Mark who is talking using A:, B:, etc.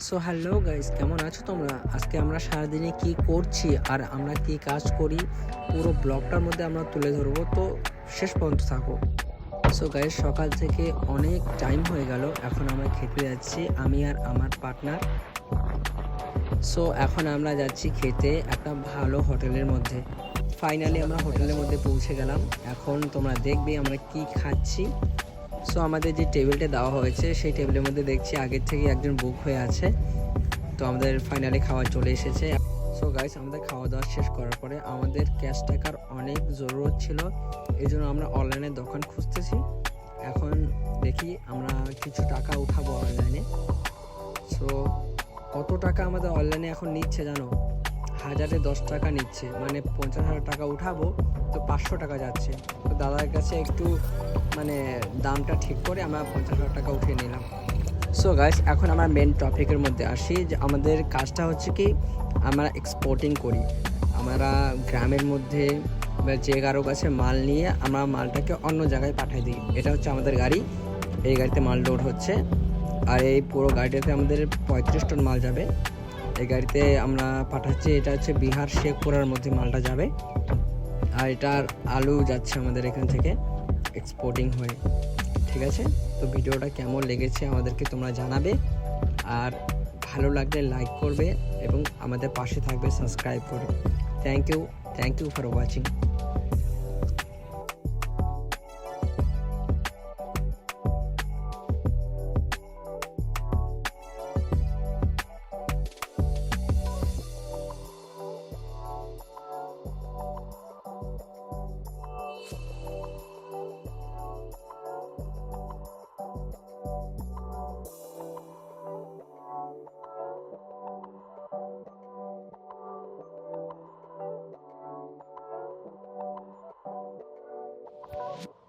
A: So hello guys কেমন আছো তোমরা? আজকে আমরা সারাদিনে কি করছি আর আমরা কি কাজ করি? পুরো ব্লগটার মধ্যে আমরা তুলে ধরবো। তো, শেষ পর্যন্ত থাকো। সো গাইস সকাল থেকে অনেক টাইম হয়ে গেল। এখন আমরা খেতে যাচ্ছি, আমি আর আমার পার্টনার সো এখন আমরা যাচ্ছি খেতে একটা ভালো হোটেলের মধ্যে। ফাইনালি আমরা হোটেলের মধ্যে পৌঁছে গেলাম। এখন তোমরা দেখবে আমরা কি খাচ্ছি। সো আমাদের যে টেবিলটা দেওয়া হয়েছে, সেই টেবিলের মধ্যে দেখছি আগের থেকে একজন বুক হয়ে আছে। তো আমাদের ফাইনালি খাওয়া চলে এসেছে। সো গাইস আমাদের খাওয়া দাওয়া শেষ করার পরে আমাদের ক্যাশ টাকার অনেক জরুরত ছিল। এই জন্য আমরা অনলাইনে দোকান খুঁজতেছি। এখন দেখি আমরা কিছু টাকা উঠাবো অনলাইনে সো কত টাকা আমাদের অনলাইনে এখন নিচ্ছে জানো? হাজারে দশ টাকা নিচ্ছে। মানে পঞ্চাশ হাজার টাকা উঠাবো, তো পাঁচশো টাকা যাচ্ছে। তো দাদার কাছে একটু মানে দামটা ঠিক করে আমরা পঞ্চাশ হাজার টাকা উঠিয়ে নিলাম। সো গাইস এখন আমরা মেন টপিকের মধ্যে আসি যে আমাদের কাজটা হচ্ছে কি, আমরা এক্সপোর্টিং করি। আমরা গ্রামের মধ্যে যে কারও কাছে মাল নিয়ে আমরা মালটাকে অন্য জায়গায় পাঠিয়ে দিই। এটা হচ্ছে আমাদের গাড়ি। এই গাড়িতে মাল লোড হচ্ছে। আর এই পুরো গাড়িটাতে আমাদের পঁয়ত্রিশ টন মাল যাবে। এই গাড়িতে আমরা পাঠাচ্ছি, এটা হচ্ছে বিহার শেখপুরার মধ্যে মালটা যাবে। আর এটার আলু যাচ্ছে আমাদের এখান থেকে। এক্সপোর্টিং হয়ে। ঠিক আছে? তো ভিডিওটা কেমন লেগেছে আমাদেরকে তোমরা জানাবে। আর ভালো লাগলে লাইক করবে এবং আমাদের পাশে থাকবে সাবস্ক্রাইব করে। Thank you thank you for watching you